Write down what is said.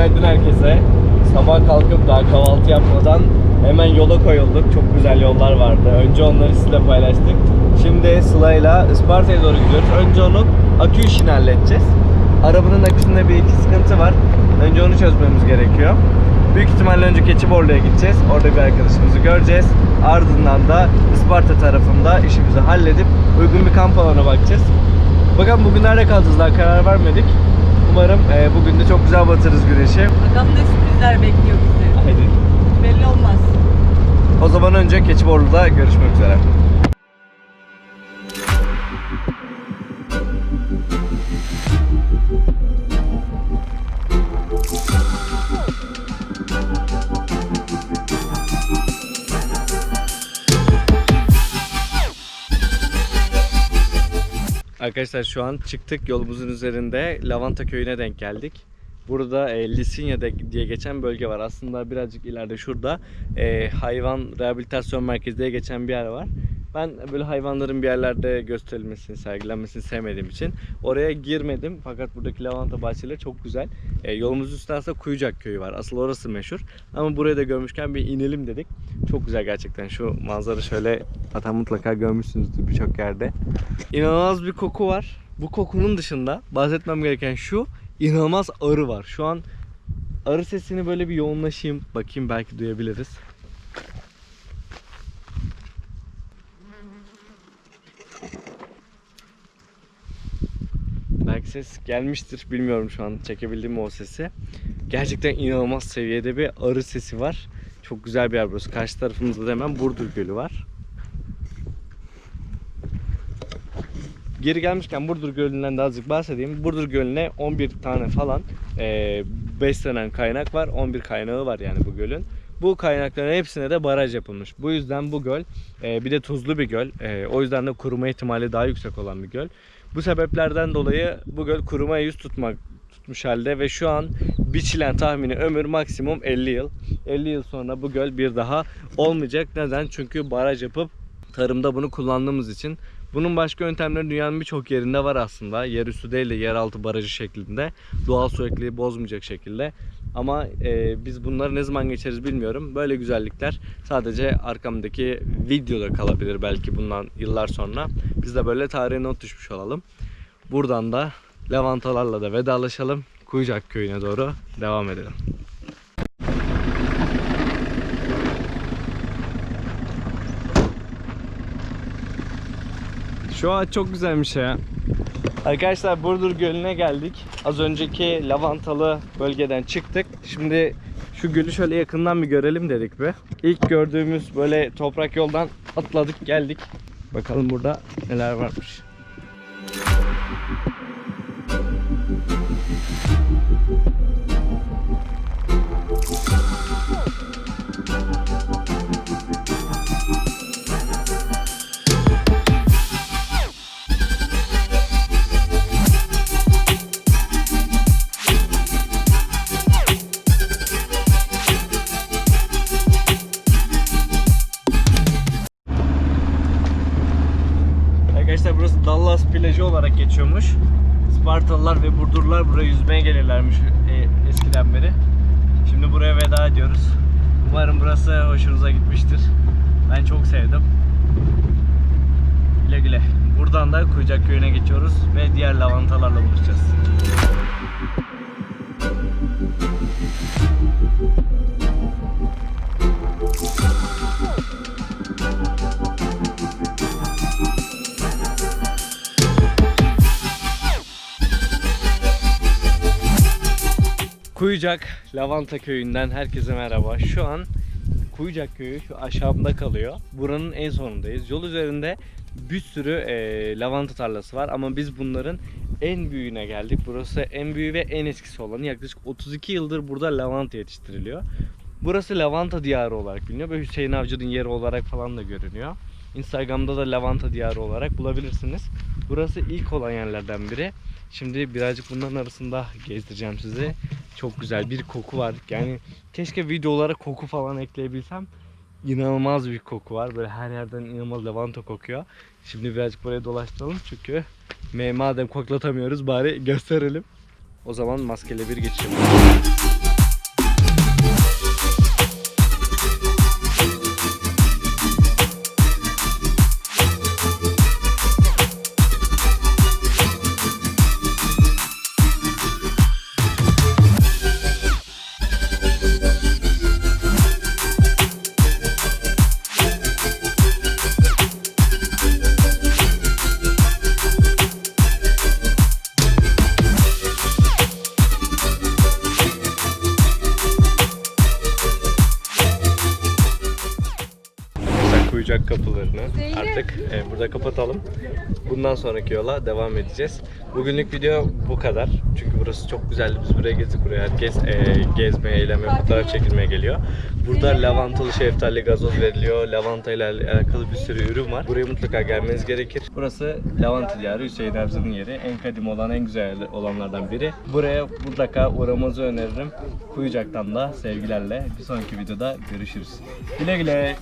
Günaydın herkese. Sabah kalkıp daha kahvaltı yapmadan hemen yola koyulduk. Çok güzel yollar vardı. Önce onları sizinle paylaştık. Şimdi Sıla'yla Isparta'ya doğru gidiyoruz. Önce onun akü işini halledeceğiz. Arabanın aküsünde bir iki sıkıntı var. Önce onu çözmemiz gerekiyor. Büyük ihtimalle önce Keçiborlu'ya gideceğiz. Orada bir arkadaşımızı göreceğiz. Ardından da Isparta tarafında işimizi halledip uygun bir kamp alanına bakacağız. Bakalım bugün nerede kalacağız daha karar vermedik. Umarım e, bugün de çok güzel batırız güneşi. Bakalım ne sürprizler bekliyor bizi. Haydi. Belli olmaz. O zaman önce Keçiborlu'da görüşmek üzere. Arkadaşlar şu an çıktık yolumuzun üzerinde Lavanta köyüne denk geldik. Burada e, Lisinya diye geçen bölge var. Aslında birazcık ileride şurada e, hayvan rehabilitasyon merkezi diye geçen bir yer var. Ben böyle hayvanların bir yerlerde gösterilmesini, sergilenmesini sevmediğim için oraya girmedim. Fakat buradaki lavanta bahçeleri çok güzel. E, yolumuzun üstünde aslında Kuyucak köyü var. Asıl orası meşhur. Ama buraya da görmüşken bir inelim dedik. Çok güzel gerçekten. Şu manzara şöyle zaten mutlaka görmüşsünüzdür birçok yerde. İnanılmaz bir koku var. Bu kokunun dışında bahsetmem gereken şu inanılmaz arı var. Şu an arı sesini böyle bir yoğunlaşayım. Bakayım belki duyabiliriz. Ses gelmiştir. Bilmiyorum şu an çekebildim mi o sesi. Gerçekten inanılmaz seviyede bir arı sesi var. Çok güzel bir yer burası. Karşı tarafımızda da hemen Burdur Gölü var. Geri gelmişken Burdur Gölü'nden de azıcık bahsedeyim. Burdur Gölü'ne 11 tane falan e, beslenen kaynak var. 11 kaynağı var yani bu gölün. Bu kaynakların hepsine de baraj yapılmış. Bu yüzden bu göl e, bir de tuzlu bir göl. E, o yüzden de kuruma ihtimali daha yüksek olan bir göl. Bu sebeplerden dolayı bu göl kurumaya yüz tutmak tutmuş halde ve şu an biçilen tahmini ömür maksimum 50 yıl. 50 yıl sonra bu göl bir daha olmayacak. Neden? Çünkü baraj yapıp tarımda bunu kullandığımız için bunun başka yöntemleri dünyanın birçok yerinde var aslında. Yerüstü değil de yeraltı barajı şeklinde. Doğal su ekliği bozmayacak şekilde. Ama e, biz bunları ne zaman geçeriz bilmiyorum. Böyle güzellikler sadece arkamdaki videoda kalabilir belki bundan yıllar sonra. Biz de böyle tarihe not düşmüş olalım. Buradan da lavantalarla da vedalaşalım. Kuyucak köyüne doğru devam edelim. Şu ağaç çok güzelmiş ya. Arkadaşlar Burdur Gölü'ne geldik. Az önceki lavantalı bölgeden çıktık. Şimdi şu gölü şöyle yakından bir görelim dedik bir. İlk gördüğümüz böyle toprak yoldan atladık geldik. Bakalım burada neler varmış. Geçiyormuş. Spartalılar ve Burdurlar buraya yüzmeye gelirlermiş e, eskiden beri. Şimdi buraya veda ediyoruz. Umarım burası hoşunuza gitmiştir. Ben çok sevdim. Güle güle. Buradan da Kuyucak Köyü'ne geçiyoruz ve diğer lavantalarla buluşacağız. Kuyucak Lavanta Köyü'nden herkese merhaba. Şu an Kuyucak Köyü şu aşağımda kalıyor. Buranın en sonundayız. Yol üzerinde bir sürü e, lavanta tarlası var ama biz bunların en büyüğüne geldik. Burası en büyüğü ve en eskisi olanı. Yaklaşık 32 yıldır burada lavanta yetiştiriliyor. Burası lavanta diyarı olarak biliniyor ve Hüseyin Avcı'nın yeri olarak falan da görünüyor. Instagram'da da lavanta diyarı olarak bulabilirsiniz. Burası ilk olan yerlerden biri. Şimdi birazcık bunların arasında gezdireceğim sizi. Çok güzel bir koku var. Yani keşke videolara koku falan ekleyebilsem. İnanılmaz bir koku var. Böyle her yerden inanılmaz lavanta kokuyor. Şimdi birazcık buraya dolaştıralım çünkü madem koklatamıyoruz bari gösterelim. O zaman maskeli bir geçelim. Koyacak kapılarını artık e, burada kapatalım. Bundan sonraki yola devam edeceğiz. Bugünlük video bu kadar. Çünkü burası çok güzeldi. Biz buraya gezdik. Buraya herkes e, gezmeye, eğlenmeye, fotoğraf çekilmeye geliyor. Burada lavantalı şeftali gazoz veriliyor. Lavanta ile alakalı bir sürü ürün var. Buraya mutlaka gelmeniz gerekir. Burası lavanta diyarı Hüseyin Avcı'nın yeri. En kadim olan, en güzel olanlardan biri. Buraya mutlaka uğramanızı öneririm. Kuyucak'tan da sevgilerle bir sonraki videoda görüşürüz. Güle güle.